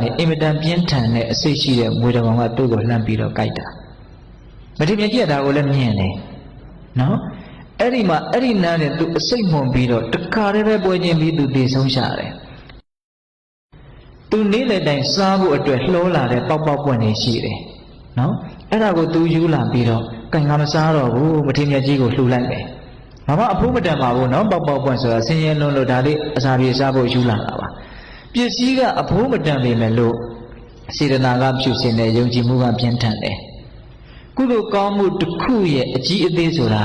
နဲ့အင်မတန်ပြင်းထန်တဲ့အစိတ်ရှိတဲ့မွေတော်ကောင်ကသူ့ကိုလှမ်းပြီးတော့ကြိုက်တာမထေမြတ်ကြီးကဒါကိုလည်းမြင်တယ်နော်အဲ့ဒီမှာအဲ့ဒီနားနဲ့သူအစိတ်မှုန်ပြီးတော့တခါတည်းပဲပွဲချင်းပြီးသူတည်ဆုံးရှာတယ်သူနေတဲ့တိုင်စားဖို့အတွက်လှောလာတဲ့ပေါက်ပေါက်ပွင့်နေရှိတယ်နော်အဲ့ဒါကိုသူယူလာပြီးတော့ကင်ကမစားတော့ဘူးမထေမြတ်ကြီးကိုလှူလိုက်တယ်ဘာမှအဖိုးမတန်ပါဘူးနော်ပေါက်ပေါက်ပွင့်ဆိုတာဆင်းရဲလွန်းလို့ဒါလေးအစာပြေစားဖို့ယူလာတာပါ ပစ္စည်းကအဖိုးမတန်ပေမဲ့လို့စေတနာကဖြူစင်တဲ့ယုံကြည်မှုကပြင်းထန်တယ်ကုသိုလ်ကောင်းမှုတစ်ခုရဲ့အကြီးအသေးဆိုတာ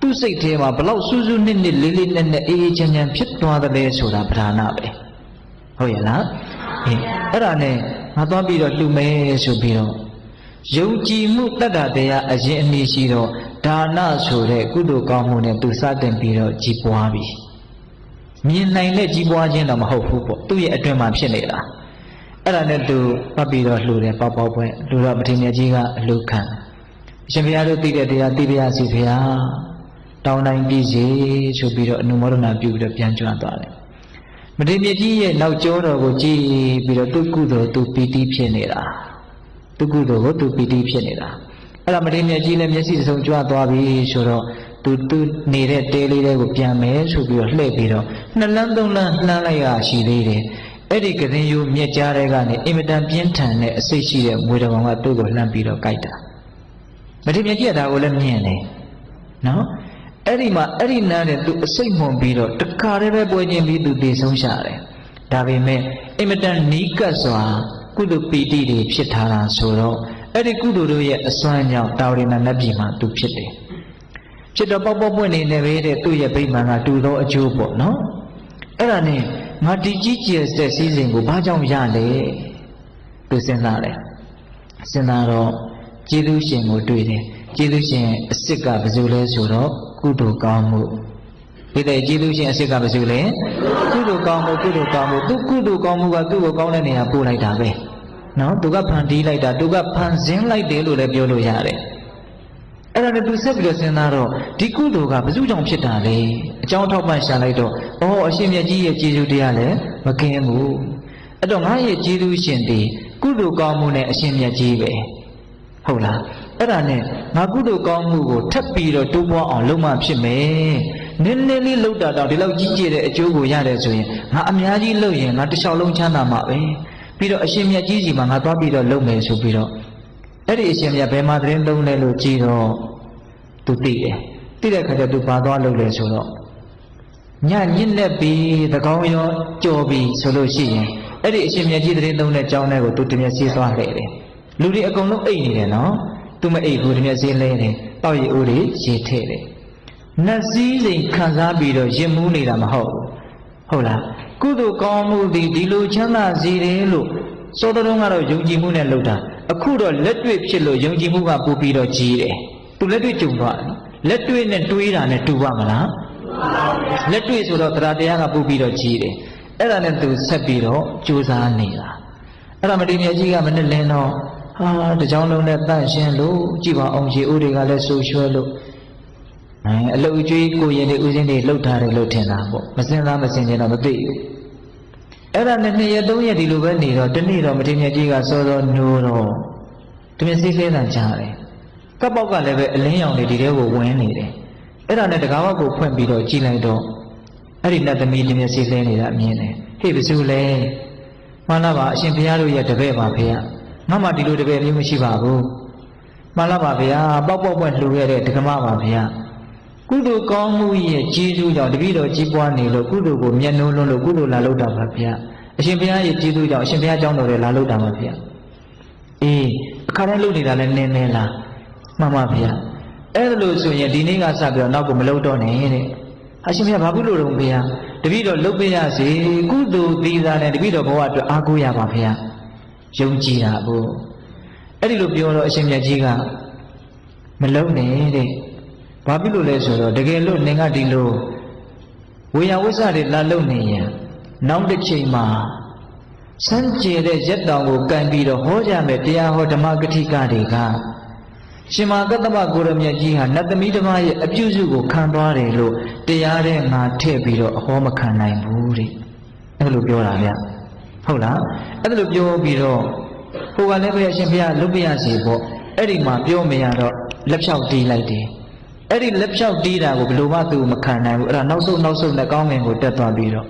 သူ့စိတ်ထဲမှာဘလောက်စူးစူးနစ်နစ်လေးလေးနက်နက်အေးအေးချမ်းချမ်းဖြစ်သွားတယ်လဲဆိုတာပဓာနာပဲဟုတ်ရဲ့လားအေးအဲ့ဒါနဲ့ငါသွားပြီးတော့လှူမယ်ဆိုပြီးတော့ယုံကြည်မှုတတ္တတရားအရင်အနည်းရှိတော့ဒါနဆိုတဲ့ကုသိုလ်ကောင်းမှုနဲ့သူစတင်ပြီးတော့ကြည်ပွားပြီ မြင်နိုင်တဲ့ကြီးပွားခြင်းတော့မဟုတ်ဘူးပေါ့သူ့ရဲ့အတွင်းမှာဖြစ်နေတာအဲ့ဒါနဲ့သူပတ်ပြီးတော့လှူတယ်ပေါက်ပေါက်ပွဲလှူတော့ပထမကြီးကအလှခံအရှင်ဘုရားတို့သိတဲ့တရားသိပါရစီဘုရားတောင်းတိုင်းပြည်စီဆိုပြီးတော့အနုမောဒနာပြုပြီးတော့ပြန်ကြွသွားတယ်မထေရမြတ်ကြီးရဲ့နောက်ကျောတော်ကိုကြည်ပြီးတော့သူကုသိုလ်သူပီတိဖြစ်နေတာသူကုသိုလ်ကိုသူပီတိဖြစ်နေတာအဲ့ဒါမထေရမြတ်ကြီးလည်းမျက်စိစုံကြွသွားပြီဆိုတော့ သူသူနေတဲ့တဲလေးတွေကိုပြန်မယ်ဆိုပြီးတော့လှည့်ပြီးတော့နှစ်လန်းသုံးလန်းလှမ်းလိုက်ရရှိသေးတယ်အဲ့ဒီကရင်ယူမြက်ကြားတဲ့ကနေအင်မတန်ပြင်းထန်တဲ့အစိတ်ရှိတဲ့မွေတော်ကောင်ကသူ့ကိုလှမ်းပြီးတော့ကြိုက်တာမထေရမြတ်ကြီးကဒါကိုလည်းမြင်တယ်နော်အဲ့ဒီမှာအဲ့ဒီနားနဲ့သူအစိတ်မှုန်ပြီးတော့တခါတည်းပဲပွဲချင်းပြီးသူတည်ဆုံးရှာတယ်ဒါပေမဲ့အင်မတန်နီးကပ်စွာကုသပီတိတွေဖြစ်ထားတာဆိုတော့အဲ့ဒီကုသိုလ်တို့ရဲ့အစွမ်းကြောင့်တာဝရဏနတ်ပြည်မှာသူဖြစ်တယ် ဖြစ်တော့ပေါက်ပေါက်ပွင့်နေနေပဲတဲ့သူ့ရဲ့ဗိမာန်ကတူသောအကျိုးပေါ့နော်အဲ့ဒါနဲ့ငါဒီကြီးကျယ်တဲ့စည်းစိမ်ကိုဘာကြောင့်ရလဲသူစဉ်းစားတယ်စဉ်းစားတော့ကျေးဇူးရှင်ကိုတွေ့တယ်ကျေးဇူးရှင်အစ်စ်ကဘယ်သူလဲဆိုတော့ကုသိုလ်ကောင်းမှုဒီတဲ့ကျေးဇူးရှင်အစ်စ်ကဘယ်သူလဲကုသိုလ်ကောင်းမှုကုသိုလ်ကောင်းမှုသူကုသိုလ်ကောင်းမှုကသူ့ကိုကောင်းတဲ့နေရာပို့လိုက်တာပဲနော်သူကဖန်တီးလိုက်တာသူကဖန်ဆင်းလိုက်တယ်လို့လည်းပြောလို့ရတယ် အဲ့ဒါနဲ့သူဆက်ပြီးတော့စဉ်းစားတော့ဒီကုသိုလ်ကဘယ်သူကြောင့်ဖြစ်တာလဲအကြောင်းထောက်ပံ့ရှာလိုက်တော့ဩအရှင်မြတ်ကြီးရဲ့ကျေးဇူးတရားလည်းမကင်းဘူးအဲ့တော့ငါရဲ့ကျေးဇူးရှင်ဒီကုသိုလ်ကောင်းမှုနဲ့အရှင်မြတ်ကြီးပဲဟုတ်လားအဲ့ဒါနဲ့ငါကုသိုလ်ကောင်းမှုကိုထပ်ပြီးတော့တိုးပွားအောင်လုပ်မှဖြစ်မယ်နည်းနည်းလေးလှုပ်တာတော့ဒီလောက်ကြီးကျယ်တဲ့အကျိုးကိုရတယ်ဆိုရင်ငါအများကြီးလုပ်ရင်ငါတစ်လျှောက်လုံးချမ်းသာမှာပဲပြီးတော့အရှင်မြတ်ကြီးစီမှာငါသွားပြီးတော့လုပ်မယ်ဆိုပြီးတော့ အဲ့ဒီအရှင်မြတ်ဘယ်မှာသတင်းသုံးလဲလို့ကြည်တော့သူသိတယ်သိတဲ့ခါကျသူဘာသွားလုပ်လဲဆိုတော့ညညစ်လက်ပြီးသကောင်းရောကြော်ပြီးဆိုလို့ရှိရင်အဲ့ဒီအရှင်မြတ်ကြီးသတင်းသုံးတဲ့ကြောင်းထဲကိုသူတမျက်စီးသွားခဲ့တယ်လူတွေအကုန်လုံးအိတ်နေတယ်နော်သူမအိတ်ဘူးတမျက်စီးလဲတယ်တောက်ရည်အိုးတွေရေထည့်တယ်နတ်စည်းစိမ်ခံစားပြီးတော့ရင်မူးနေတာမဟုတ်ဘူးဟုတ်လားကုသိုလ်ကောင်းမှုဒီဒီလိုချမ်းသာစေတယ်လို့စောတော်ကတော့ယုံကြည်မှုနဲ့လုပ်တာ အခုတော့လက်တွေ့ဖြစ်လို့ယုံကြည်မှုကပို့ပြီးတော့ကြီးတယ်သူလက်တွေ့ကြုံသွားတယ်လက်တွေ့နဲ့တွေးတာနဲ့တူပါမလားလက်တွေ့ဆိုတော့တရားတရားကပို့ပြီးတော့ကြီးတယ်အဲ့ဒါနဲ့သူဆက်ပြီးတော့ကြိုးစားနေတာအဲ့ဒါမတိမြတ်ကြီးကမနဲ့လင်းတော့ဟာတကြောင်လုံးနဲ့တန့်ရှင်းလို့ကြည်ပါအောင်ရေဦးတွေကလည်းဆူရွှဲလို့အဲအလုတ်အကျွေးကိုရင်တွေဥစဉ်တွေလှုပ်ထားတယ်လို့ထင်တာပေါ့မစင်သားမစင်ချင်တော့မသိဘူး အဲ့ဒါနဲ့နှစ်ရက်သုံးရက်ဒီလိုပဲနေတော့တနေ့တော့မတိမြတ်ကြီးကစောစောနိုးတော့တမျက်စိလဲတန်ချတယ်ကပ်ပေါက်ကလည်းပဲအလင်းရောင်တွေဒီထဲကိုဝင်နေတယ်အဲ့ဒါနဲ့တကားဘောက်ကိုဖွင့်ပြီးတော့ကြည်လိုက်တော့အဲ့ဒီနတ်သမီးတမျက်စိလဲနေတာအမြင်တယ်ဟေ့ဘယ်သူလဲမှန်လားပါအရှင်ဘုရားတို့ရဲ့တပည့်ပါဖေရငါမှဒီလိုတပည့်မျိုးမရှိပါဘူးမှန်လားပါဗျာပေါက်ပေါက်ပွင့်လှူရတဲ့ဒကမပါဗျာ ကုသိုလ်ကောင်းမှုရဲ့ကြီးကျူးကြောင့်တပည့်တော်ကြီးပွားနေလို့ကုသိုလ်ကိုမျက်နှိုးလွန်းလို့ကုသိုလ်လာလို့တာပါဗျာအရှင်ဘုရားရဲ့ကြီးကျူးကြောင့်အရှင်ဘုရားကြောင်းတော်တွေလာလို့တာပါဗျာအေးအခါတိုင်းလုပ်နေတာလည်းနင်းနေလားမှန်ပါဗျာအဲ့ဒါလို့ဆိုရင်ဒီနေ့ကစပြီးတော့နောက်ကိုမလုပ်တော့နဲ့တဲ့အရှင်ဘုရားဘာဖြစ်လို့တော့ဘုရားတပည့်တော်လုပ်ပေးရစေကုသိုလ်သီးသားနဲ့တပည့်တော်ဘဝအတွက်အားကိုးရပါဗျာယုံကြည်တာဘို့အဲ့ဒီလိုပြောတော့အရှင်မြတ်ကြီးကမလုံးနဲ့တဲ့ ဘာဖြစ်လို့လဲဆိုတော့တကယ်လို့နင်ကဒီလိုဝေယဝိဆတွေလာလုံနေရင်နောက်တစ်ချိန်မှာစမ်းကြယ်တဲ့ရက်တောင်ကိုကန်ပြီးတော့ဟောကြမယ်တရားဟောဓမ္မဂတိကတွေကရှင်မာကတ္တဗကိုရမြတ်ကြီးဟာနတ်သမီးဓမ္မရဲ့အပြုစုကိုခံသွားတယ်လို့တရားတဲ့ငါထည့်ပြီးတော့အဟောမခံနိုင်ဘူးတဲ့အဲ့လိုပြောတာဗျဟဟုတ်လားအဲ့ဒါလိုပြောပြီးတော့ဟိုကလည်းပဲအရှင်ဘုရားလုတ်ပြရစီပေါ့အဲ့ဒီမှာပြောမရတော့လက်ဖြောက်တီးလိုက်တယ် အဲ့ဒီလက်ဖြောက်တီးတာကိုဘယ်လိုမှသူမခံနိုင်ဘူးအဲ့ဒါနောက်ဆုံးနောက်ဆုံးနဲ့ကောင်းငင်ကိုတက်သွားပြီးတော့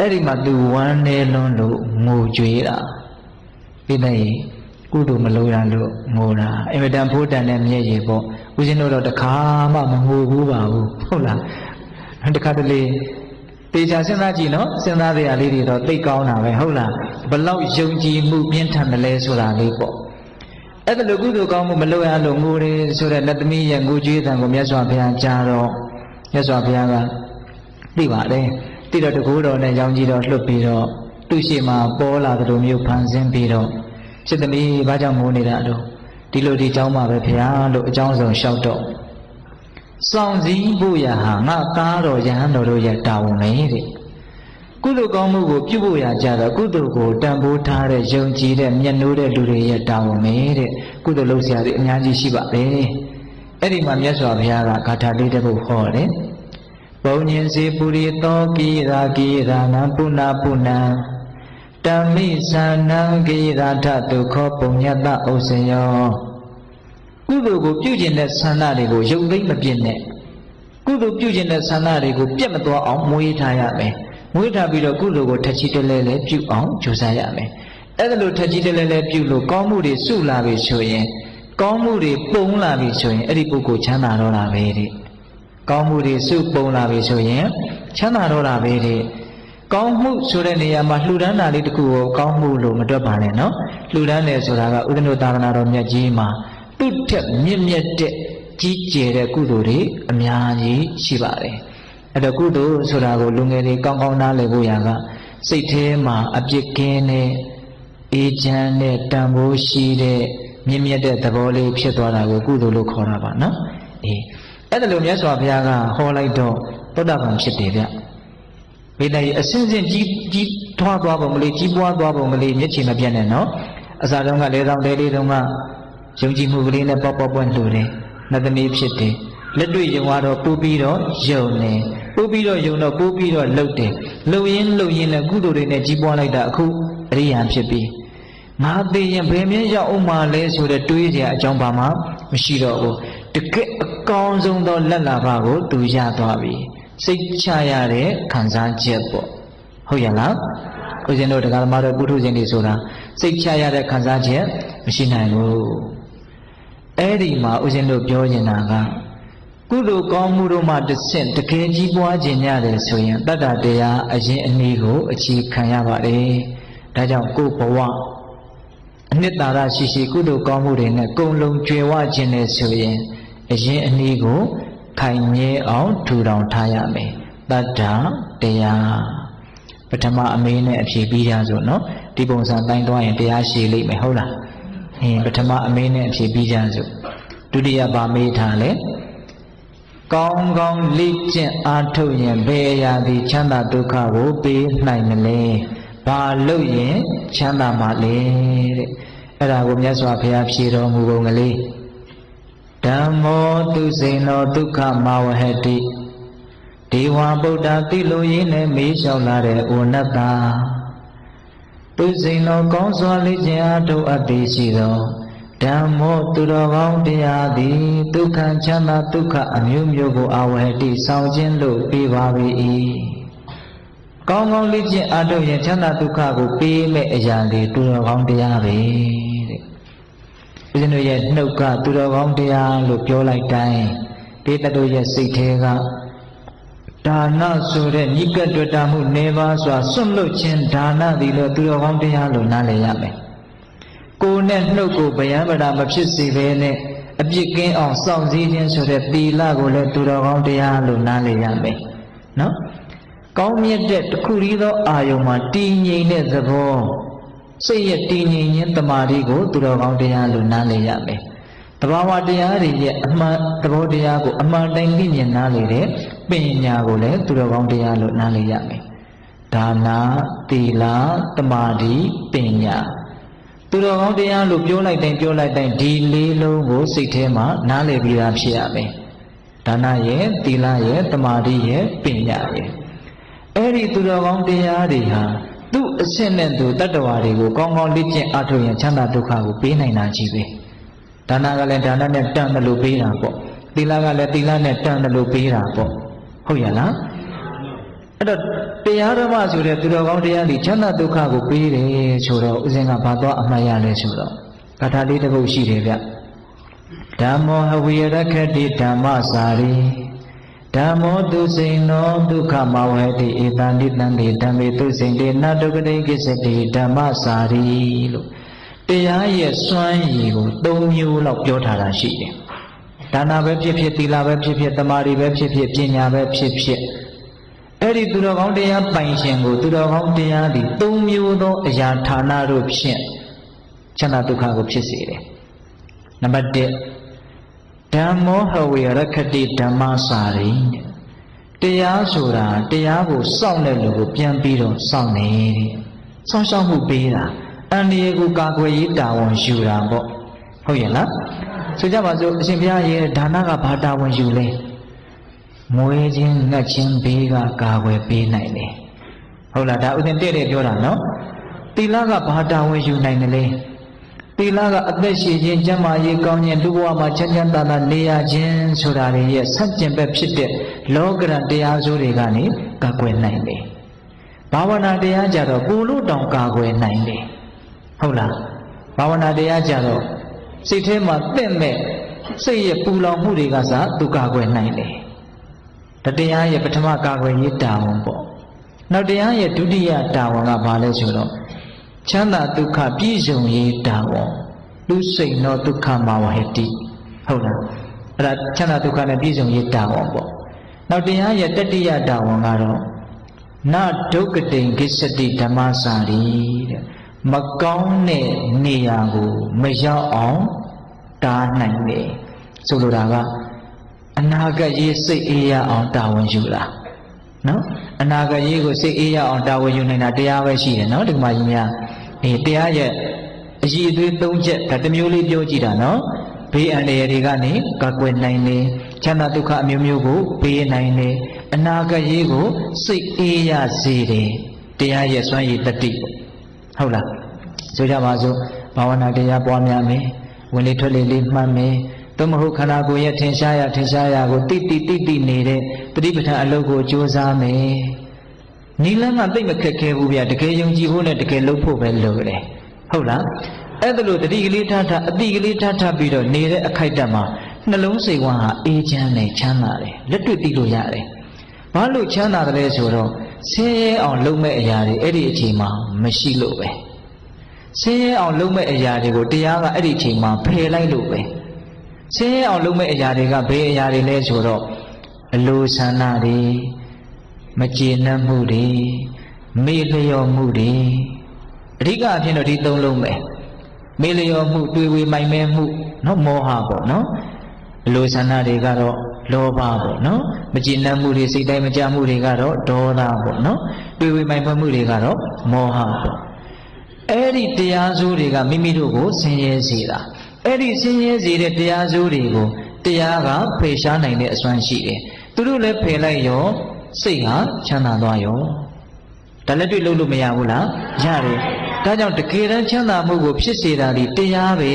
အဲ့ဒီမှာသူဝမ်းနေလွန်းလို့ငိုကြွေးတာဒီနေ့ကုသိုလ်မလုပ်ရလို့ငိုတာအင်မတန်ဖိုးတန်တဲ့မျက်ရည်ပေါ့ဦးဇင်းတို့တော့တခါမှမငိုဘူးပါဘူးဟုတ်လားတခါတလေတေချာစဉ်းစားကြည့်နော်စဉ်းစားတဲ့အလေးတွေတော့သိကောင်းတာပဲဟုတ်လားဘလောက်ယုံကြည်မှုပြင်းထန်တယ်လဲဆိုတာလေးပေါ့ အဲ့ဒါလိုကုသိုလ်ကောင်းမှုမလုပ်ရလို့ငိုတယ်ဆိုတဲ့လက်သမီးရဲ့ငိုကြွေးတံကိုမြတ်စွာဘုရားကြားတော့မြတ်စွာဘုရားကသိပါတယ်သိတော့တကူတော်နဲ့ရောင်ကြီးတော်လွတ်ပြီးတော့သူ့ရှိမှပေါ်လာသလိုမျိုးဖန်ဆင်းပြီးတော့စစ်သမီးဘာကြောင့်ငိုနေတာတော့ဒီလိုဒီเจ้าမှာပဲဘုရားလို့အကြောင်းဆုံးလျှောက်တော့စောင့်စည်းဖို့ရဟာငါသားတော်ယဟန်တော်တို့ရဲ့တာဝန်ပဲတဲ့ ကုသိုလ်ကောင်းမှုကိုပြုဖို့ရကြတော့ကုသိုလ်ကိုတန်ဖိုးထားတဲ့ယုံကြည်တဲ့မျက်နှိုးတဲ့လူတွေရဲ့တာဝန်ပဲတဲ့ကုသိုလ်လုပ်စရာတွေအများကြီးရှိပါတယ်အဲ့ဒီမှာမြတ်စွာဘုရားကဂါထာလေးတစ်ပုဒ်ဟောတယ်ဘုံညင်စေပုရိသောကိရာကိရာနံပုဏ္ဏပုဏ္ဏံတမိသနံကိရာထဒုက္ခပုညတဥစ္စယောကုသိုလ်ကိုပြုကျင်တဲ့ဆန္ဒတွေကိုယုံသိမ့်မပြည့်နဲ့ကုသိုလ်ပြုကျင်တဲ့ဆန္ဒတွေကိုပြတ်မသွားအောင်မွေးထားရမယ် မွေးထားပြီးတော့ကုသိုလ်ကိုထက်ချီတလဲလဲပြုအောင်ကြိုးစားရမယ်အဲ့ဒါလိုထက်ချီတလဲလဲပြုလို့ကောင်းမှုတွေစုလာပြီဆိုရင်ကောင်းမှုတွေပုံလာပြီဆိုရင်အဲ့ဒီပုဂ္ဂိုလ်ချမ်းသာတော့တာပဲတဲ့ကောင်းမှုတွေစုပုံလာပြီဆိုရင်ချမ်းသာတော့တာပဲတဲ့ကောင်းမှုဆိုတဲ့နေရာမှာလှူဒန်းတာလေးတခုကိုကောင်းမှုလို့မတွက်ပါနဲ့နော်လှူဒန်းတယ်ဆိုတာကဥဒ္ဒနသာသနာတော်မြတ်ကြီးမှာသူ့ထက်မြင့်မြတ်တဲ့ကြီးကျယ်တဲ့ကုသိုလ်တွေအများကြီးရှိပါတယ် အဲ့တော့ကုသိုလ်ဆိုတာကိုလူငယ်တွေကောင်းကောင်းနားလည်ဖို့ရကစိတ်ထဲမှာအပြစ်ကင်းတဲ့အေးချမ်းတဲ့တန်ဖိုးရှိတဲ့မြင့်မြတ်တဲ့သဘောလေးဖြစ်သွားတာကိုကုသိုလ်လို့ခေါ်တာပါနော်အေးအဲ့ဒါလိုမြတ်စွာဘုရားကဟောလိုက်တော့သောတာပန်ဖြစ်တယ်ဗျဘိတိုင်းအစင်းစင်းကြီးကြီးထွားသွားပုံမလေးကြီးပွားသွားပုံမလေးမျက်ခြေမပြတ်နဲ့နော်အစာတုန်းကလေဆောင်တဲလေးတုန်းကယုံကြည်မှုကလေးနဲ့ပေါက်ပေါက်ပွင့်လှူတယ်နှစ်သမီးဖြစ်တယ်လက်တွေ့ယုံတော့ပို့ပြီးတော့ယုံတယ် ပို့ပြီးတော့ယုံတော့ပို့ပြီးတော့လှုပ်တယ်လှုပ်ရင်းလှုပ်ရင်းနဲ့ကုသိုလ်တွေနဲ့ကြီးပွားလိုက်တာအခုအရိယာဖြစ်ပြီးငါသိရင်ဘယ်မြဲရောက်အောင်မလဲဆိုတဲ့တွေးကြအကြောင်းပါမှမရှိတော့ဘူးတကယ်အကောင်းဆုံးသောလက်လာဘကိုသူရသွားပြီစိတ်ချရတဲ့ခံစားချက်ပေါ့ဟုတ်ရလားဦးဇင်းတို့တရားသမားတို့ပုထုဇဉ်တွေဆိုတာစိတ်ချရတဲ့ခံစားချက်မရှိနိုင်ဘူးအဲ့ဒီမှာဦးဇင်းတို့ပြောနေတာက ကုသိုလ်ကောင်းမှုတို့မှတစ်ဆင့်တကယ်ကြီးပွားခြင်းရတယ်ဆိုရင်တတ္တတရားအရင်အနည်းကိုအခြေခံရပါတယ်ဒါကြောင့်ကိုယ်ဘဝအနှစ်သာရရှိရှိကုသိုလ်ကောင်းမှုတွေနဲ့ကုံလုံးကျွယ်ဝခြင်းနဲ့ဆိုရင်အရင်အနည်းကိုခိုင်မြဲအောင်ထူထောင်ထားရမယ်တတ္တတရားပထမအမေးနဲ့အဖြေပြီးကြဆိုနော်ဒီပုံစံတိုင်းသွားရင်တရားရှိလိမ့်မယ်ဟုတ်လားအင်းပထမအမေးနဲ့အဖြေပြီးကြဆိုဒုတိယပါမေးထားလဲ ကောင်းကောင်းလေ့ကျင့်အားထုတ်ရင်ဘယ်အရာဒီချမ်းသာဒုက္ခကိုပေးနိုင်မလဲဘာလို့ရင်ချမ်းသာမှာလဲတဲ့အဲ့ဒါကိုမြတ်စွာဘုရားဖြေတော်မူပုံကလေးဓမ္မောသူစိန်သောဒုက္ခမဝဟတိဒေဝဗုဒ္ဓတိလိုရင်းနဲ့မေးလျှောက်လာတဲ့ဩနတ္တာသူစိန်သောကောင်းစွာလေ့ကျင့်အားထုတ်အပ်သည်ရှိသော ဓမ္မောသူတော်ကောင်းတရားသည်ဒုက္ခချမ်းသာဒုက္ခအမျိုးမျိုးကိုအဝဟတိဆောင်ခြင်းလို့ပြီးပါ၏ကောင်းကောင်းလေ့ကျင့်အားထုတ်ရင်ချမ်းသာဒုက္ခကိုပေးမဲ့အရာတွေသူတော်ကောင်းတရားပဲတဲ့ဦးဇင်းတို့ရဲ့နှုတ်ကသူတော်ကောင်းတရားလို့ပြောလိုက်တိုင်းဒေသတို့ရဲ့စိတ်ထဲကဒါနဆိုတဲ့ညိကတွေ့တာမှုနေပါစွာစွန့်လွတ်ခြင်းဒါနသည်လို့သူတော်ကောင်းတရားလို့နားလည်ရမယ် ကိုယ်နဲ့နှုတ်ကိုဗျံပဒမဖြစ်စေဘဲနဲ့အပြစ်ကင်းအောင်စောင့်စည်းခြင်းဆိုတဲ့သီလကိုလည်းသူတော်ကောင်းတရားလို့နားလည်ရမယ်နော်ကောင်းမြတ်တဲ့တခုရီသောအာယုံမှာတည်ငြိမ်တဲ့သဘောစိတ်ရဲ့တည်ငြိမ်ခြင်းတမာတိကိုသူတော်ကောင်းတရားလို့နားလည်ရမယ်တဘာဝတရားတွေရဲ့အမှန်သဘောတရားကိုအမှန်တိုင်းသိမြင်နားလည်တဲ့ပညာကိုလည်းသူတော်ကောင်းတရားလို့နားလည်ရမယ်ဒါနာသီလတမာတိပညာ သူတော်ကောင်းတရားလို့ပြောလိုက်တိုင်းပြောလိုက်တိုင်းဒီလေးလုံးကိုစိတ်ထဲမှာနားလည်ပြီးသားဖြစ်ရမယ်ဒါနရဲ့သီလရဲ့တမာတိရဲ့ပညာရဲ့အဲ့ဒီသူတော်ကောင်းတရားတွေဟာသူ့အဆင့်နဲ့သူတတ္တဝါတွေကိုကောင်းကောင်းလေ့ကျင့်အားထုတ်ရင်ချမ်းသာဒုက္ခကိုပေးနိုင်တာကြီးပဲဒါနကလည်းဒါနနဲ့တန်တယ်လို့ပေးတာပေါ့သီလကလည်းသီလနဲ့တန်တယ်လို့ပေးတာပေါ့ဟုတ်ရလားအဲ့တော့ တရားဓမ္မဆိုတဲ့သူတော်ကောင်းတရားတွေချမ်းသာဒုက္ခကိုပေးတယ်ဆိုတော့ဥစဉ်ကဘာတော့အမှတ်ရလဲဆိုတော့ဂါထာလေးတစ်ပုဒ်ရှိတယ်ဗျဓမ္မောဟဝိရခတိဓမ္မစာရီဓမ္မောသူစိန်နောဒုက္ခမဝဟတိဧတံတိတံတိဓမ္မေသူစိန်တေနဒုက္ခတိကိစ္စတိဓမ္မစာရီလို့တရားရဲ့စွမ်းရည်ကို၃မျိုးလောက်ပြောထားတာရှိတယ်ဒါနပဲဖြစ်ဖြစ်သီလပဲဖြစ်ဖြစ်တမာရီပဲဖြစ်ဖြစ်ပညာပဲဖြစ်ဖြစ် အဲ့ဒီသူတော်ကောင်းတရားပိုင်ရှင်ကိုသူတော်ကောင်းတရားသည်၃မျိုးသောအရာဌာနတို့ဖြင့်ချမ်းသာဒုက္ခကိုဖြစ်စေတယ်နံပါတ်1ဓမ္မောဟဝေရခတိဓမ္မစာရိတရားဆိုတာတရားကိုစောင့်တဲ့လူကိုပြန်ပြီးတော့စောင့်နေတဲ့စောင့်ရှောက်မှုပေးတာအန္တရာယ်ကိုကာကွယ်ရေးတာဝန်ယူတာပေါ့ဟုတ်ရဲ့လားဆိုကြပါစို့အရှင်ဘုရားရဲ့ဒါနကဘာတာဝန်ယူလဲ မွေးခြင်းငတ်ခြင်းဘေးကကာကွယ်ပေးနိုင်တယ်ဟုတ်လားဒါဥစဉ်တဲ့တဲ့ပြောတာနော်သီလကဘာတာဝန်ယူနိုင်တယ်လဲသီလကအသက်ရှင်ခြင်းကျန်းမာရေးကောင်းခြင်းလူဘဝမှာချမ်းချမ်းသာသာနေရခြင်းဆိုတာတွေရဲ့ဆန့်ကျင်ဘက်ဖြစ်တဲ့လောကရန်တရားစိုးတွေကနေကာကွယ်နိုင်တယ်ဘာဝနာတရားကြတော့ကိုလို့တောင်ကာကွယ်နိုင်တယ်ဟုတ်လားဘာဝနာတရားကြတော့စိတ်ထဲမှာတင့်မဲ့စိတ်ရဲ့ပူလောင်မှုတွေကစသူကာကွယ်နိုင်တယ် တတရားရဲ့ပထမကာကွယ်ရေးတာဝန်ပေါ့နောက်တရားရဲ့ဒုတိယတာဝန်ကဘာလဲဆိုတော့ချမ်းသာဒုက္ခပြည့်စုံရေးတာဝန်လူစိတ်သောဒုက္ခမဝဟတိဟုတ်လားအဲ့ဒါချမ်းသာဒုက္ခနဲ့ပြည့်စုံရေးတာဝန်ပေါ့နောက်တရားရဲ့တတိယတာဝန်ကတော့နဒုက္ကတိန်ကိစ္စတိဓမ္မစာရီတဲ့မကောင်းတဲ့နေရာကို မရောက်အောင်တားနိုင်တယ်ဆိုလိုတာက အနာဂတ်ရေးစိတ်အေးရအောင်တာဝန်ယူတာနော်အနာဂတ်ရေးကိုစိတ်အေးရအောင်တာဝန်ယူနေတာတရားပဲရှိတယ်နော်ဒီမှာကြီးများအေးတရားရဲ့အည်အသွေး၃ချက်ဒါတစ်မျိုးလေးပြောကြည့်တာနော်ဘေးအန္တရာယ်တွေကနေကာကွယ်နိုင်တယ်ချမ်းသာဒုက္ခအမျိုးမျိုးကိုပေးနိုင်တယ်အနာဂတ်ရေးကိုစိတ်အေးရစေတယ်တရားရဲ့စွမ်းရည်တတိဟုတ်လားဆိုကြပါစို့ဘာဝနာတရားပွားများမယ်ဝင်လေထွက်လေလေးမှတ်မယ် သို့မဟုတ်ခန္ဓာကိုယ်ရဲ့ထင်ရှားရထင်ရှားရကိုတိတိတိတိနေတဲ့တတိပဋ္ဌာန်အလုပ်ကိုကြိုးစားမယ်နီလန်းကသိမခက်ခဲဘူးဗျတကယ်ယုံကြည်ဖို့နဲ့တကယ်လုပ်ဖို့ပဲလိုတယ်ဟုတ်လားအဲ့ဒါလို့တတိကလေးထားထားအတိကလေးထားထားပြီးတော့နေတဲ့အခိုက်အတန့်မှာနှလုံးစိတ်ဝမ်းဟာအေးချမ်းတယ်ချမ်းသာတယ်လက်တွေ့သိလို့ရတယ်ဘာလို့ချမ်းသာတယ်လဲဆိုတော့ဆင်းရဲအောင်လုပ်မဲ့အရာတွေအဲ့ဒီအချိန်မှာမရှိလို့ပဲဆင်းရဲအောင်လုပ်မဲ့အရာတွေကိုတရားကအဲ့ဒီအချိန်မှာဖယ်လိုက်လို့ပဲ ဆင်းရဲအောင်လုပ်မဲ့အရာတွေကဘယ်အရာတွေလဲဆိုတော့အလိုဆန္ဒတွေမကျေနပ်မှုတွေမေ့လျော့မှုတွေအဓိကအဖြစ်တော့ဒီသုံးလုံးပဲမေ့လျော့မှုတွေးဝေမိုင်မဲမှုနော်မောဟပေါ့နော်အလိုဆန္ဒတွေကတော့လောဘပေါ့နော်မကျေနပ်မှုတွေစိတ်တိုင်းမကြမှုတွေကတော့ဒေါသပေါ့နော်တွေးဝေမိုင်ဖွဲ့မှုတွေကတော့မောဟပေါ့အဲ့ဒီတရားစိုးတွေကမိမိတို့ကိုဆင်းရဲစေတာ အဲ့ဒီဆင်းရဲစေတဲ့တရားစိုးတွေကိုတရားကဖယ်ရှားနိုင်တဲ့အစွမ်းရှိတယ်သူတို့လည်းဖယ်လိုက်ရောစိတ်ဟာချမ်းသာသွားရောဒါလည်းတွေ့လို့လို့မရဘူးလားရတယ်ဒါကြောင့်တကယ်တမ်းချမ်းသာမှုကိုဖြစ်စေတာဒီတရားပဲ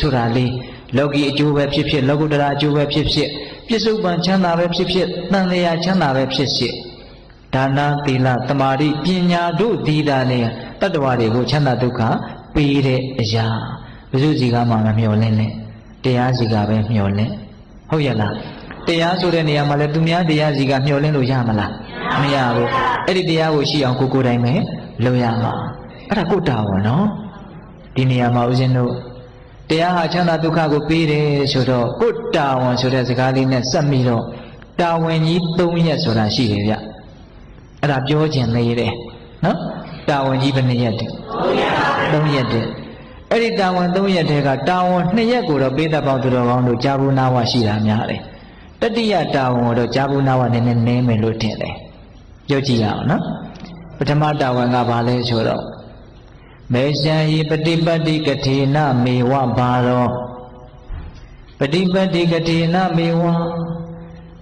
ဆိုတာလေးလောကီအကျိုးပဲဖြစ်ဖြစ်လောကုတ္တရာအကျိုးပဲဖြစ်ဖြစ်ပြစ္ဆုတ်ပံချမ်းသာပဲဖြစ်ဖြစ်တန်လျာချမ်းသာပဲဖြစ်ဖြစ်ဒါနသီလသမာဓိပညာတို့ဒီတာနဲ့တတ္တဝါတွေကိုချမ်းသာဒုက္ခပေးတဲ့အရာ ဘုဇုစီကမှမမျောလင်းနဲ့တရားစီကပဲမျောလင်းဟုတ်ရဲ့လားတရားဆိုတဲ့နေရာမှာလည်းသူများတရားစီကမျောလင်းလို့ရမလားမရဘူးအဲ့ဒီတရားကိုရှိအောင်ကိုကိုယ်တိုင်ပဲလုပ်ရမှာအဲ့ဒါကိုတာဝန်နော်ဒီနေရာမှာဦးဇင်းတို့တရားဟာချမ်းသာဒုက္ခကိုပေးတယ်ဆိုတော့ကိုတာဝန်ဆိုတဲ့စကားလေးနဲ့စက်ပြီးတော့တာဝန်ကြီး၃ရက်ဆိုတာရှိတယ်ဗျအဲ့ဒါပြောခြင်းလေးတယ်နော်တာဝန်ကြီးဘယ်နှရက်တည်း၃ရက်တည်း အဲ့ဒီတာဝန်၃ရက်တည်းကတာဝန်၂ရက်ကိုတော့ပေးသက်ပေါင်းသူတော်ကောင်းတို့ကြာဘူးနာဝရှိတာများတယ်တတိယတာဝန်ကိုတော့ကြာဘူးနာဝနည်းနည်းနည်းမယ်လို့ထင်တယ်ပြောကြည့်ရအောင်နော်ပထမတာဝန်ကဘာလဲဆိုတော့မေရှံဟိပฏิပတ်တိကထေနမေဝဘာရောပฏิပတ်တိကထေနမေဝ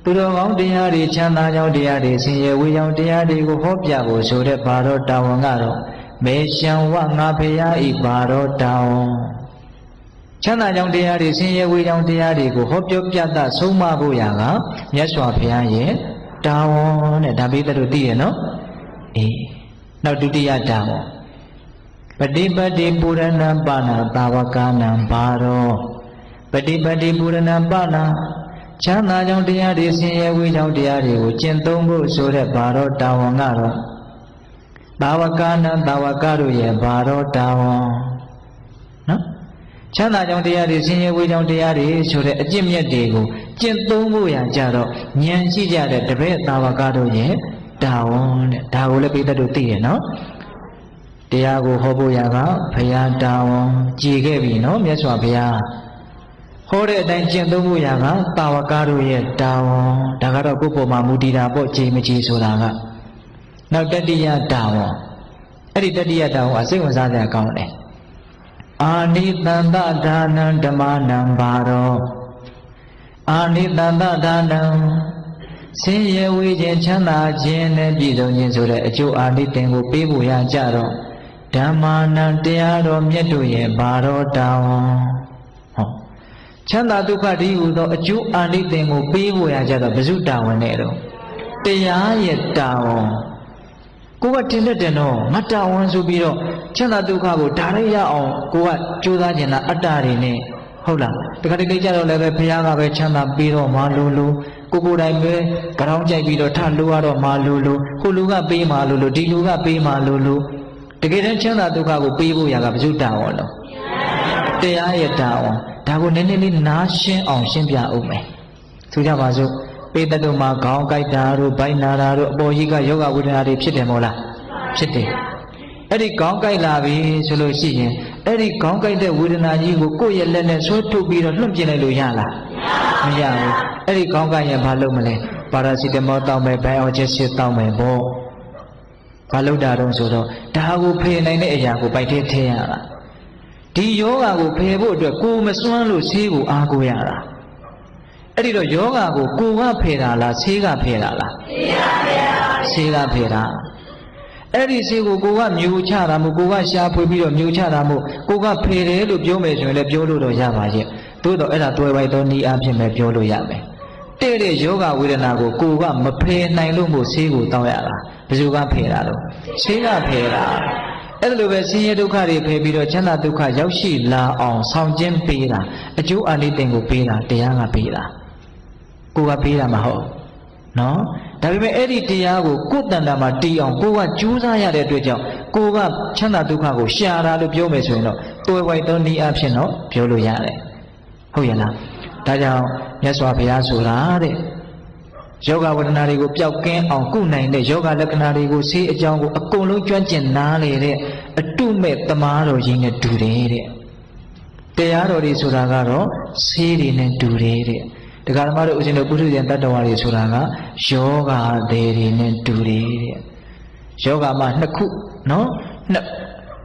သူတော်ကောင်းတရားတွေချမ်းသာကြောင်းတရားတွေဆင်းရဲဝေကြောင်းတရားတွေကိုဟောပြဖို့ဆိုတဲ့ဘာတော့တာဝန်ကတော့ မေရှံဝငါဖရာဤပါတော်တောင်းချမ်းသာကြောင့်တရားတွေဆင်းရဲဝေးကြောင့်တရားတွေကိုဟောပြောပြတတ်ဆုံးမဖို့ရာကမြတ်စွာဘုရားရဲ့တာဝန်တဲ့ဒါပိတ္တတို့သိရနော်အေးနောက်ဒုတိယတာဝန်ပฏิပတိပူရဏပါဏသာဝကနံဘာရောပฏิပတိပူရဏပါဏချမ်းသာကြောင့်တရားတွေဆင်းရဲဝေးကြောင့်တရားတွေကိုကျင့်သုံးဖို့ဆိုတဲ့ဘာရောတာဝန်ကတော့ သာဝကနံသာဝကတို့ရဲ့ဘာရောတာဝန်နော်ချမ်းသာကြောင့်တရားတွေဆင်းရဲဝေးကြောင့်တရားတွေဆိုတဲ့အကျင့်မြတ်တွေကိုကျင့်သုံးဖို့ရကြတော့ဉာဏ်ရှိကြတဲ့တပည့်သာဝကတို့ရဲ့တာဝန်တဲ့ဒါကိုလည်းပိဋကတို့သိရနော်တရားကိုဟောဖို့ရကဘုရားတာဝန်ကြည်ခဲ့ပြီနော်မြတ်စွာဘုရားဟောတဲ့အတိုင်းကျင့်သုံးဖို့ရကတာဝကတို့ရဲ့တာဝန်ဒါကတော့ကိုယ့်ပုံမှာမူတည်တာပေါ့ကြည်မကြည်ဆိုတာက နောက်တတိယတာဝန်အဲ့ဒီတတိယတာဝန်အစိတ်ဝင်စားတဲ့အကောင်းတယ်အာနိတန္တဒါနံဓမ္မနံဘာရောအာနိတန္တဒါနံဆင်းရဲဝေးခြင်းချမ်းသာခြင်းနဲ့ပြည့်စုံခြင်းဆိုတဲ့အကျိုးအာနိသင်ကိုပေးဖို့ရကြတော့ဓမ္မာနံတရားတော်မြတ်တို့ရဲ့ဘာရောတာဝန်ဟောချမ်းသာဒုက္ခဒီဟူသောအကျိုးအာနိသင်ကိုပေးဖို့ရကြတော့ဘု து တာဝန်နဲ့တော့တရားရဲ့တာဝန် ကိုကတင်တဲ့တင်တော့ငါတာဝန်ဆိုပြီးတော့ချမ်းသာဒုက္ခကိုဒါရိုက်ရအောင်ကိုကကြိုးစားကျင်တာအတ္တတွေနဲ့ဟုတ်လားတခါတလေကြတော့လည်းပဲဘုရားကပဲချမ်းသာပြီးတော့မလိုလိုကိုကိုယ်တိုင်ပဲကြောင်းကြိုက်ပြီးတော့ထလိုရတော့မလိုလိုကိုလူကပေးမလိုလိုဒီလူကပေးမလိုလိုတကယ်တမ်းချမ်းသာဒုက္ခကိုပေးဖို့ရကဘုဇုတာဝန်တော့တရားရဲ့တာဝန်ဒါကိုနည်းနည်းလေးနားရှင်းအောင်ရှင်းပြအောင်မယ်ဆိုကြပါစို့ ပေတတုမှာခေါင်းကိုက်တာတို့ဗိုက်နာတာတို့အပေါ်ကြီးကယောဂဝေဒနာတွေဖြစ်တယ်မို့လားဖြစ်တယ်အဲ့ဒီခေါင်းကိုက်လာပြီဆိုလို့ရှိရင်အဲ့ဒီခေါင်းကိုက်တဲ့ဝေဒနာကြီးကိုကိုယ့်ရဲ့လက်နဲ့ဆွဲထုတ်ပြီးတော့လွှင့်ပြလိုက်လို့ရလားမရဘူးအဲ့ဒီခေါင်းကိုက်ရင်ဘာလုပ်မလဲပါရာစီတမောတောင်းမယ်ဘိုင်အော်ချက်စစ်တောင်းမယ်ပေါ့ဘာလုပ်တာတော့ဆိုတော့ဒါကိုဖယ်နိုင်တဲ့အရာကိုပိုက်ထဲထည့်ရတာဒီယောဂါကိုဖယ်ဖို့အတွက်ကိုယ်မစွမ်းလို့ဆေးကိုအားကိုးရတာ အဲ့ဒီတော့ယောဂါကိုကိုယ်ကဖယ်တာလားဆေးကဖယ်တာလားဆေးကဖယ်တာအဲ့ဒီဆေးကိုကိုကမျိုးချတာမို့ကိုကရှားဖွေပြီးတော့မျိုးချတာမို့ကိုကဖယ်တယ်လို့ပြောမယ်ဆိုရင်လည်းပြောလို့တော့ရပါရဲ့သို့တော့အဲ့ဒါတွဲပိုက်သောဤအဖြစ်ပဲပြောလို့ရမယ်တဲ့တဲ့ယောဂဝေဒနာကိုကိုကမဖယ်နိုင်လို့မို့ဆေးကိုတောင်းရတာဘယ်သူကဖယ်တာလို့ဆေးကဖယ်တာအဲ့လိုပဲဆင်းရဲဒုက္ခတွေဖယ်ပြီးတော့ချမ်းသာဒုက္ခရောက်ရှိလာအောင်ဆောင်ကျင်းပေးတာအကျိုးအာနိသင်ကိုပေးတာတရားကပေးတာ ကိုကပေးတာမဟုတ်နော်ဒါပေမဲ့အဲ့ဒီတရားကိုကိုယ်တန်တာမှာတည်အောင်ကိုကကြိုးစားရတဲ့အတွက်ကြောင့်ကိုကချမ်းသာဒုက္ခကိုရှာတာလို့ပြောမယ်ဆိုရင်တော့တွယ်ဝိုက်သောဤအဖြစ်တော့ပြောလို့ရတယ်ဟုတ်ရဲ့လားဒါကြောင့်မြတ်စွာဘုရားဆိုတာတဲ့ယောဂဝဒနာတွေကိုပျောက်ကင်းအောင်ကုနိုင်တဲ့ယောဂလက္ခဏာတွေကိုဆေးအကြောင်းကိုအကုန်လုံးကျွမ်းကျင်နားလေတဲ့အတုမဲ့တမားတော်ကြီးနဲ့တူတယ်တဲ့တရားတော်တွေဆိုတာကတော့ဆေးတွေနဲ့တူတယ်တဲ့ တရားဓမ္မတို့ဦးဇင်းတို့ပုထုဇဉ်တတ္တဝါတွေဆိုတာကယောဂသေးတွေနဲ့တူတယ်တဲ့ယောဂမှာနှစ်ခုနော်နှစ်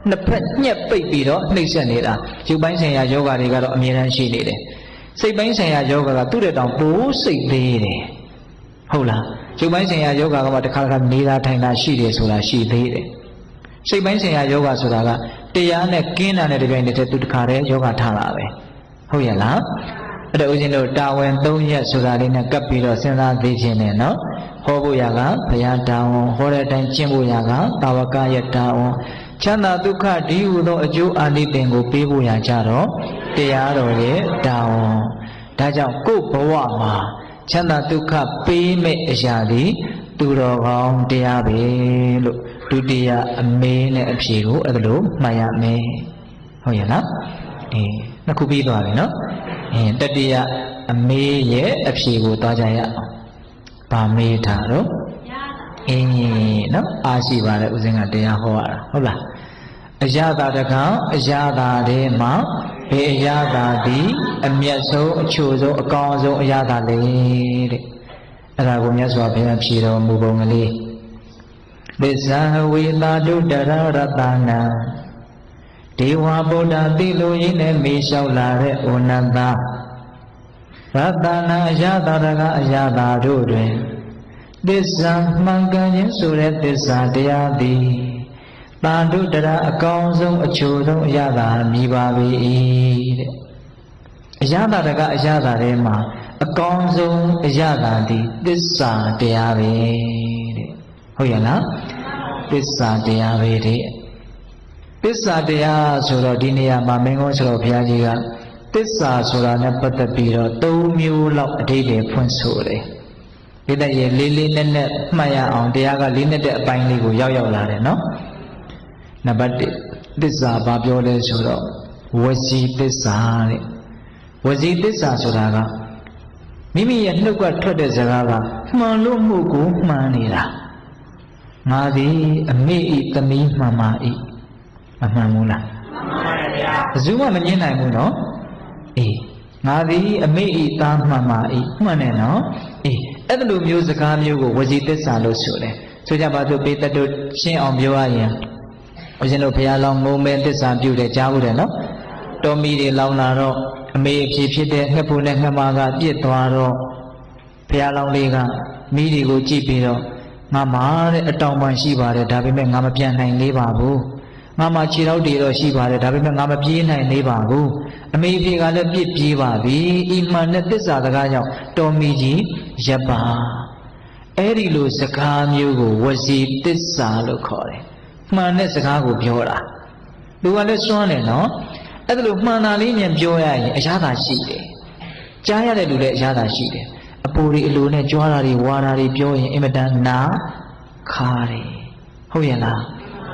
နှစ်ဖက်ညက်ပိတ်ပြီးတော့နှိပ်စက်နေတာယူပိုင်းဆိုင်ရာယောဂတွေကတော့အမြဲတမ်းရှိနေတယ်စိတ်ပိုင်းဆိုင်ရာယောဂကသူ့တဲ့တောင်ပိုးစိတ်သေးတယ်ဟုတ်လားယူပိုင်းဆိုင်ရာယောဂကမှတစ်ခါတစ်ခါနေတာထိုင်တာရှိတယ်ဆိုတာရှိသေးတယ်စိတ်ပိုင်းဆိုင်ရာယောဂဆိုတာကတရားနဲ့ကင်းတာနဲ့တပြိုင်တည်းသူတစ်ခါတည်းယောဂထားတာပဲဟုတ်ရဲ့လား အဲ့တော့ဦးဇင်းတို့တာဝန်၃ရက်ဆိုတာလေးနဲ့ကပ်ပြီးတော့စဉ်းစားသိခြင်းနဲ့နော်ဟောဖို့ရကဘုရားတာဝန်ဟောတဲ့အတိုင်းကျင့်ဖို့ရကတာဝကရဲ့တာဝန်ချမ်းသာဒုက္ခဒီဟုသောအကျိုးအာနိသင်ကိုပေးဖို့ရကြတော့တရားတော်ရဲ့တာဝန်ဒါကြောင့်ကိုယ်ဘဝမှာချမ်းသာဒုက္ခပေးမဲ့အရာဒီသူတော်ကောင်းတရားပဲလို့ဒုတိယအမေးနဲ့အဖြေကိုအဲ့ဒါလိုမှတ်ရမယ်ဟုတ်ရဲ့လားအေးနှစ်ခုပြီးသွားပြီနော် အင်းတတိယအမေးရဲ့အဖြေကိုသွားကြရအောင်ဗာမေးထားတော့အင်းနော်အားရှိပါတယ်ဦးဇင်းကတရားဟောရတာဟုတ်လားအယတာတကောင်အယတာထဲမှာဘေအယတာသည်အမျက်ဆုံးအချို့ဆုံးအကောင်းဆုံးအယတာလေတဲ့အဲ့ဒါကိုမြတ်စွာဘုရားဖြေတော်မူပုံကလေးသစ္စာဝေတာတုတရရတနာ ဒေဝဗုဒ္ဓတိလိုရင်းနဲ့မေလျှောက်လာတဲ့ဩနန္တရတနာအယတာတကအယတာတို့တွင်သစ္စာမှန်ကန်ခြင်းဆိုတဲ့သစ္စာတရားသည်တန်တုတရအကောင်းဆုံးအချိုဆုံးအရသာမြည်ပါပေ၏တဲ့အရသာတကအရသာထဲမှာအကောင်းဆုံးအရသာဒီသစ္စာတရားပဲတဲ့ဟုတ်ရဲ့လားသစ္စာတရားပဲတဲ့ သစ္စာတရားဆိုတော့ဒီနေရာမှာမင်းကုန်းဆိုတော့ဘုရားကြီးကသစ္စာဆိုတာနဲ့ပတ်သက်ပြီးတော့၃မျိုးလောက်အဓိပ္ပာယ်ဖွင့်ဆိုတယ်ဒီတဲ့ရေလေးလေးနက်နက်မှတ်ရအောင်တရားကလေးနက်တဲ့အပိုင်းလေးကိုရောက်ရောက်လာတယ်နော်နံပါတ်1သစ္စာဘာပြောလဲဆိုတော့ဝစီသစ္စာတဲ့ဝစီသစ္စာဆိုတာကမိမိရဲ့နှုတ်ကထွက်တဲ့စကားကမှန်လို့မှုကိုမှန်နေတာငါသည်အမေဤသမီးမှန်ပါဤ မမှန်ဘူးလားမှန်ပါဗျာဘယ်သူမှမငင်းနိုင်ဘူးနော်အေးငါသည်အမေဤသားမှန်ပါဤမှန်တယ်နော်အေးအဲ့လိုမျိုးစကားမျိုးကိုဝစီသစ္စာလို့ဆိုတယ်ဆိုကြပါစို့ပေတတ်တို့ရှင်းအောင်ပြောရရင်ဦးဇင်းတို့ဘုရားလောင်းငုံမဲသစ္စာပြုတယ်ကြားဘူးတယ်နော်တော်မီတွေလောင်းလာတော့အမေအဖြစ်ဖြစ်တဲ့ငှက်ဖို့နဲ့ငှက်မာကပြစ်သွားတော့ဘုရားလောင်းလေးကမိတွေကိုကြည့်ပြီးတော့ငါမာတဲ့အတောင်ပံရှိပါတယ်ဒါပေမဲ့ငါမပြန်နိုင်သေးပါဘူး ငါမှခြေထောက်တွေတော့ရှိပါတယ်ဒါပေမဲ့ငါမပြေးနိုင်သေးပါဘူးအမေဖေကလည်းပြစ်ပြေးပါပြီဤမှန်တဲ့သစ္စာစကားကြောင့်တော်မီကြီးရပ်ပါအဲ့ဒီလိုစကားမျိုးကိုဝစီသစ္စာလို့ခေါ်တယ်မှန်တဲ့စကားကိုပြောတာလူကလည်းစွန့်တယ်နော်အဲ့ဒါလိုမှန်တာလေးမြန်ပြောရရင်အရသာရှိတယ်ကြားရတဲ့လူလည်းအရသာရှိတယ်အပူတွေအလိုနဲ့ကြွားတာတွေဝါတာတွေပြောရင်အင်မတန်နာခါတယ်ဟုတ်ရဲ့လား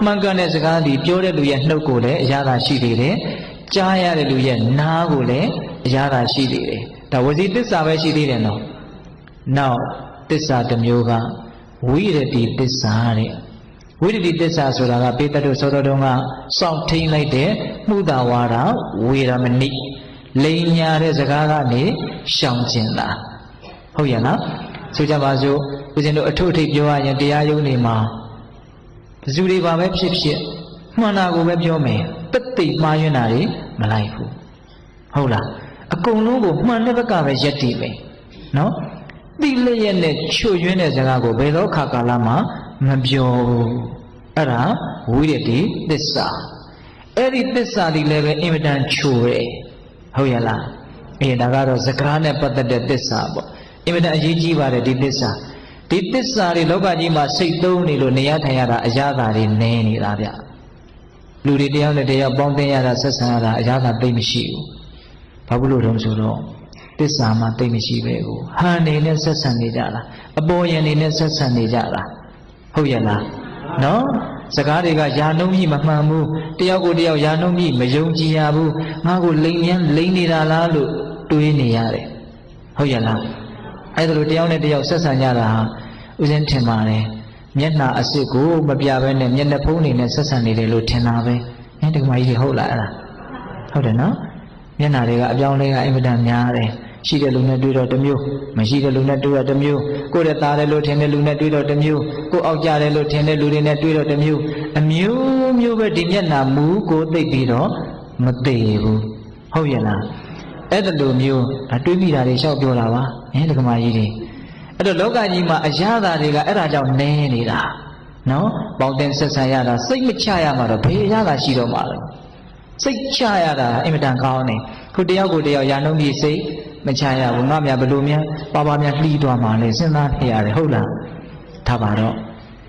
မှန်ကန်တဲ့စကားဒီပြောတဲ့လူရဲ့နှုတ်ကိုလည်းအရသာရှိသေးတယ်ကြားရတဲ့လူရဲ့နားကိုလည်းအရသာရှိသေးတယ်ဒါဝစီသစ္စာပဲရှိသေးတယ်နော်နောက်သစ္စာတစ်မျိုးကဝိရတိသစ္စာတဲ့ဝိရတိသစ္စာဆိုတာကပေတတ်တို့သောတော်တုံးကစောင့်ထိန်လိုက်တဲ့မှုတာဝါဒဝေရမဏိလိန်ညာတဲ့စကားကနေရှောင်ကျင်တာဟုတ်ရဲ့လားဆိုကြပါစို့ဦးဇင်းတို့အထုအထိပ်ပြောရရင်တရားရုံးနေမှာ ဘယ်သူတွေပါပဲဖြစ်ဖြစ်မှန်တာကိုပဲပြောမယ်တက်တိတ်မှားယွင်းတာတွေမလိုက်ဘူးဟုတ်လားအကုန်လုံးကိုမှန်တဲ့ဘက်ကပဲယက်တည်မယ်နော်တိလျက်နဲ့ချွတ်ယွင်းတဲ့စကားကိုဘယ်တော့ခါကာလမှာမပြောဘူးအဲ့ဒါဝိရတိသစ္စာအဲ့ဒီသစ္စာဒီလည်းပဲအင်မတန်ချိုတယ်ဟုတ်ရလားအေးဒါကတော့စကားနဲ့ပတ်သက်တဲ့သစ္စာပေါ့အင်မတန်အရေးကြီးပါတယ်ဒီသစ္စာ ဒီသစ္စာတွေလောကကြီးမှာစိတ်သုံးနေလို့နေရထိုင်ရတာအရာသာတွေနည်းနေတာဗျလူတွေတယောက်နဲ့တယောက်ပေါင်းသိရတာဆက်ဆံရတာအရာသာသိမရှိဘူးဘာဖြစ်လို့တုံးဆိုတော့သစ္စာမှသိမရှိပဲကိုဟန်နေနဲ့ဆက်ဆံနေကြတာအပေါ်ယံနေနဲ့ဆက်ဆံနေကြတာဟုတ်ရဲ့လားနော်စကားတွေကယာနှုံးကြီးမမှန်ဘူးတယောက်ကိုတယောက်ယာနှုံးကြီးမယုံကြည်ရဘူးငါကိုလိမ်မြန်လိမ်နေတာလားလို့တွေးနေရတယ်ဟုတ်ရဲ့လား အဲ့ဒါလိုတယောက်နဲ့တယောက်ဆက်ဆံကြတာဟာဥစဉ်ထင်ပါတယ်မျက်နှာအစ်စ်ကိုမပြဘဲနဲ့မျက်နှာဖုံးနေနဲ့ဆက်ဆံနေတယ်လို့ထင်တာပဲအဲဒီကမကြီးဟုတ်လားအဲ့ဒါဟုတ်တယ်နော်မျက်နှာတွေကအပြောင်းလဲကအင်မတန်များတယ်ရှိတဲ့လူနဲ့တွေ့တော့တစ်မျိုးမရှိတဲ့လူနဲ့တွေ့တော့တစ်မျိုးကိုယ့်ရဲ့သားတယ်လို့ထင်တဲ့လူနဲ့တွေ့တော့တစ်မျိုးကိုယ့်အောက်ကြတယ်လို့ထင်တဲ့လူတွေနဲ့တွေ့တော့တစ်မျိုးအမျိုးမျိုးပဲဒီမျက်နှာမူကိုသိပြီးတော့မသိဘူးဟုတ်ရဲ့လား အဲ့ဒါလိုမျိုးဒါတွေးမိတာတွေလျှောက်ပြောတာပါဟင်ဒကမာကြီးတွေအဲ့တော့လောကကြီးမှာအရာသာတွေကအဲ့ဒါကြောင့်နည်းနေတာနော်ပေါင်းတင်ဆက်ဆံရတာစိတ်မချရမှာတော့ဘယ်အရာသာရှိတော့မှာလဲစိတ်ချရတာအင်မတန်ကောင်းတယ်ခုတယောက်ကိုတယောက်ယာနှုံးပြီးစိတ်မချရဘူးငါမြဘလို့များပါပါများလှီးသွားမှာလဲစဉ်းစားနေရတယ်ဟုတ်လားထားပါတော့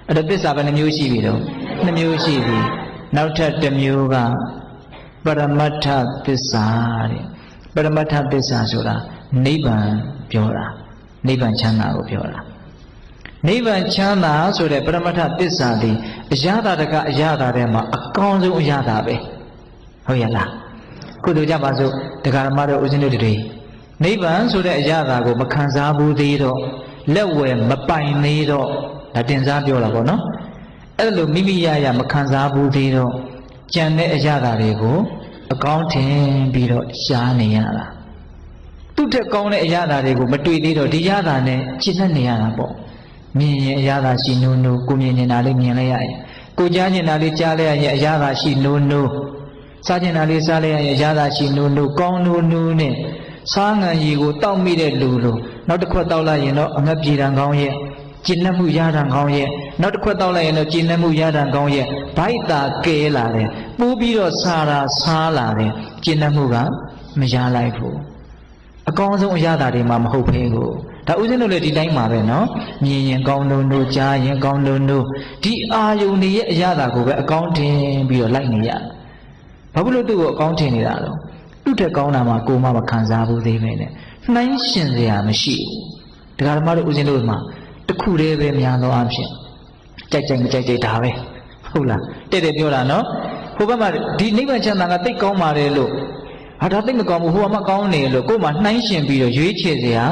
အဲ့တော့သစ္စာဘယ်နှမျိုးရှိပြီတော့နှမျိုးရှိပြီနောက်ထပ်တစ်မျိုးကပရမတ္ထသစ္စာတဲ့ ပရမတ္ထသစ္စာဆိုတာနိဗ္ဗာန်ပြောတာနိဗ္ဗာန်ချမ်းသာကိုပြောတာနိဗ္ဗာန်ချမ်းသာဆိုတဲ့ပရမတ္ထသစ္စာဒီအရသာတကအရသာထဲမှာအကောင်းဆုံးအရသာပဲဟုတ်ရဲ့လားခုတို့ကြပါစို့တရားဓမ္မတို့ဦးဇင်းတို့တွေနိဗ္ဗာန်ဆိုတဲ့အရာသာကိုမခံစားဘူးသေးတော့လက်ဝယ်မပိုင်သေးတော့ဒါတင်စားပြောတာပေါ့နော်အဲ့လိုမိမိရရမခံစားဘူးသေးတော့ကြံတဲ့အရာသာတွေကို အကောင်းထင်ပြီးတော့ရှားနေရတာသူ့ထက်ကောင်းတဲ့အရာသာတွေကိုမတွေ့သေးတော့ဒီရသာနဲ့ရှင်းနေရတာပေါ့မြင်ရင်အရာသာရှိနိုးနိုးကိုမြင်နေတာလေးမြင်လိုက်ရရင်ကိုကြားနေတာလေးကြားလိုက်ရရင်အရာသာရှိနိုးနိုးစားနေတာလေးစားလိုက်ရရင်အရာသာရှိနိုးနိုးကောင်းနိုးနိုးနဲ့စားငံရီကိုတောက်မိတဲ့လူလိုနောက်တစ်ခွက်တောက်လိုက်ရင်တော့အငတ်ပြေတံကောင်းရဲ့ ကျင့်လက်မှုရတံကောင်းရဲ့နောက်တစ်ခွက်တောက်လိုက်ရင်တော့ကျဉ်နှမှုရတာကောင်းရဲ့ဘိုက်တာကဲလာတယ်ပိုးပြီးတော့ဆာတာဆားလာတယ်ကျဉ်နှမှုကမရလိုက်ဘူးအကောင်းဆုံးအရသာတွေမှမဟုတ်ဘဲကိုဒါဥစဉ်တို့လည်းဒီတိုင်းမှာပဲနော်မြင်ရင်ကောင်းလို့တို့ကြားရင်ကောင်းလို့တို့ဒီအာယုန်တွေရဲ့အရသာကိုပဲအကောင်းတင်ပြီးတော့လိုက်နေရဘာဖြစ်လို့သူ့ကိုအကောင်းတင်နေတာလဲသူ့ထက်ကောင်းတာမှကိုယ်မှမခံစားဘူးသေးပဲနဲ့နှိုင်းရှင်စရာမရှိဘူးဒကာဓမ္မတို့ဥစဉ်တို့မှာ တစ်ခုတည်းပဲများသောအားဖြင့်ကြိုက်ကြိုက်မကြိုက်ကြိုက်ဒါပဲဟုတ်လားတဲ့တဲ့ပြောတာနော်ဟိုဘက်မှာဒီနိဗ္ဗာန်ချမ်းသာကတိတ်ကောင်းပါတယ်လို့ဟာဒါတိတ်မကောင်းဘူးဟိုကမှကောင်းနေလို့ကိုယ်မှနှိုင်းရှင်ပြီးတော့ရွေးချယ်စရာ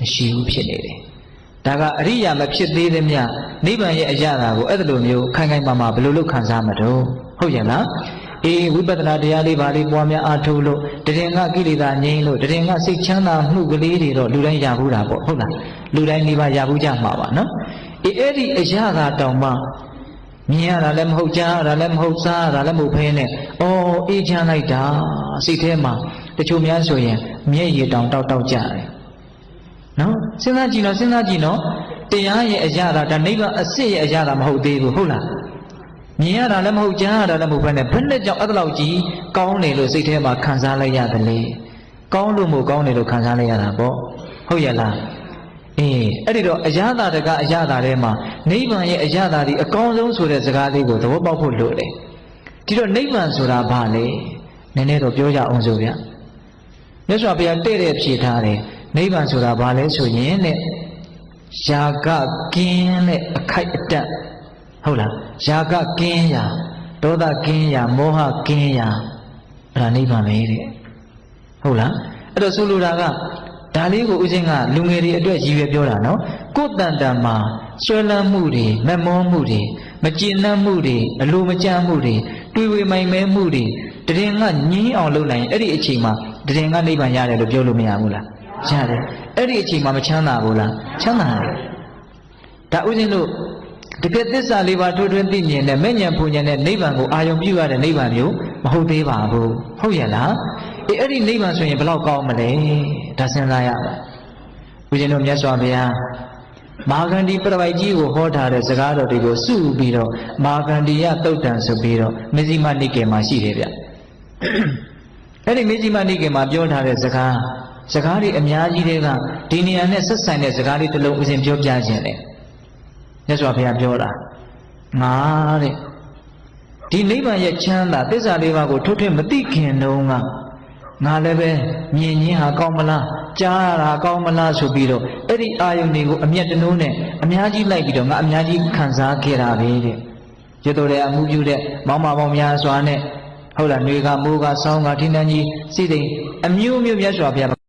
မရှိဘူးဖြစ်နေတယ်ဒါကအရိယာမဖြစ်သေးသမျှနိဗ္ဗာန်ရဲ့အရာတာကိုအဲ့ဒါလိုမျိုးခိုင်ခိုင်မာမာဘယ်လိုလုပ်ခံစားမှာတော့ဟုတ်ရဲ့လား အေးဝိပဿနာတရားလေးပါလေးပွားများအားထုတ်လို့တရင်ကကိလေသာငြိမ်းလို့တရင်ကစိတ်ချမ်းသာမှုကလေးတွေတော့လူတိုင်းရဘူးတာပေါ့ဟုတ်လားလူတိုင်းဒီပါရဘူးကြမှာပါနော်အေးအဲ့ဒီအရာသာတောင်မှမြင်ရတာလည်းမဟုတ်ကြားရတာလည်းမဟုတ်စားရတာလည်းမဟုတ်ဖဲနဲ့ဩအေးချမ်းလိုက်တာစိတ်ထဲမှာတချို့များဆိုရင်မျက်ရည်တောင်တောက်တောက်ကြတယ်နော်စဉ်းစားကြည့်နော်စဉ်းစားကြည့်နော်တရားရဲ့အရာသာဒါနိဗ္ဗာန်အစစ်ရဲ့အရာသာမဟုတ်သေးဘူးဟုတ်လား မြင်ရတာလည်းမဟုတ်ကြားရတာလည်းမဟုတ်ဘဲနဲ့ဘယ်နဲ့ကြောင့်အဲ့ဒါလောက်ကြီးကောင်းတယ်လို့စိတ်ထဲမှာခံစားလိုက်ရတယ်လေကောင်းလို့မို့ကောင်းတယ်လို့ခံစားလိုက်ရတာပေါ့ဟုတ်ရဲ့လားအေးအဲ့ဒီတော့အရာသာတကအရာသာထဲမှာနိဗ္ဗာန်ရဲ့အရာသာဒီအကောင်းဆုံးဆိုတဲ့စကားလေးကိုသဘောပေါက်ဖို့လိုတယ်ဒီတော့နိဗ္ဗာန်ဆိုတာဘာလဲနည်းနည်းတော့ပြောကြအောင်ဆိုဗျမြတ်စွာဘုရားတဲ့တဲ့ဖြေထားတယ်နိဗ္ဗာန်ဆိုတာဘာလဲဆိုရင်တဲ့ယာကကင်းတဲ့အခိုက်အတန့်ဟုတ်လား ယာကကင်းရာဒေါသကင်းရာမောဟကင်းရာအဲ့ဒါနိဗ္ဗာန်ပဲတဲ့ဟုတ်လားအဲ့တော့ဆိုလိုတာကဒါလေးကိုဥစဉ်ကလူငယ်တွေအတွက်ရည်ရွယ်ပြောတာနော်ကိုယ်တန်တန်မှာဆွဲလန်းမှုတွေမမောမှုတွေမကျဉ်းနှံ့မှုတွေအလိုမကျမှုတွေတွေးဝေမိုင်မဲမှုတွေတရင်ကငင်းအောင်လုပ်နိုင်ရင်အဲ့ဒီအချိန်မှာတရင်ကနိဗ္ဗာန်ရတယ်လို့ပြောလို့မရဘူးလားရတယ်အဲ့ဒီအချိန်မှာမချမ်းသာဘူးလားချမ်းသာတယ်ဒါဥစဉ်တို့ တကယ်သစ္စာလေးပါးထွထွင်းသိမြင်တဲ့မဲ့ဉဏ်ပူဉဏ်နဲ့နိဗ္ဗာန်ကိုအာယုံပြုရတဲ့နိဗ္ဗာန်မျိုးမဟုတ်သေးပါဘူးဟုတ်ရဲ့လားအေးအဲ့ဒီနိဗ္ဗာန်ဆိုရင်ဘယ်လောက်ကောင်းမလဲဒါစဉ်းစားရပါဦးဇင်းတို့မြတ်စွာဘုရားမာဂန္ဒီပြပိုက်ကြီးကိုဟောထားတဲ့စကားတော်တွေကိုစုပြီးတော့မာဂန္ဒီယတုတ်တန်ဆိုပြီးတော့မဇ္ဈိမနိကေမှာရှိတယ်ဗျအဲ့ဒီမဇ္ဈိမနိကေမှာပြောထားတဲ့စကားစကားတွေအများကြီးတွေကဒီနေရာနဲ့ဆက်ဆိုင်တဲ့စကားလေးတစ်လုံးဦးဇင်းပြောပြခြင်းတယ် မြတ်စွာဘုရားပြောတာငါတဲ့ဒီနိဗ္ဗာန်ရဲ့ချမ်းသာသစ္စာလေးပါးကိုထုတ်ထွင်းမသိခင်တုန်းကငါလည်းပဲမြင်ချင်းဟာကောင်းမလားကြားရတာကောင်းမလားဆိုပြီးတော့အဲ့ဒီအာယုန်တွေကိုအမျက်တနိုးနဲ့အများကြီးလိုက်ပြီးတော့ငါအများကြီးခံစားခဲ့တာပဲတဲ့ရတော်တဲ့အမှုပြုတဲ့မောင်မပေါင်းများစွာနဲ့ဟုတ်လားຫນွေကမိုးကဆောင်းကထိနှန်းကြီးစိတ်သိမ်အမျိုးမျိုးမြတ်စွာဘုရား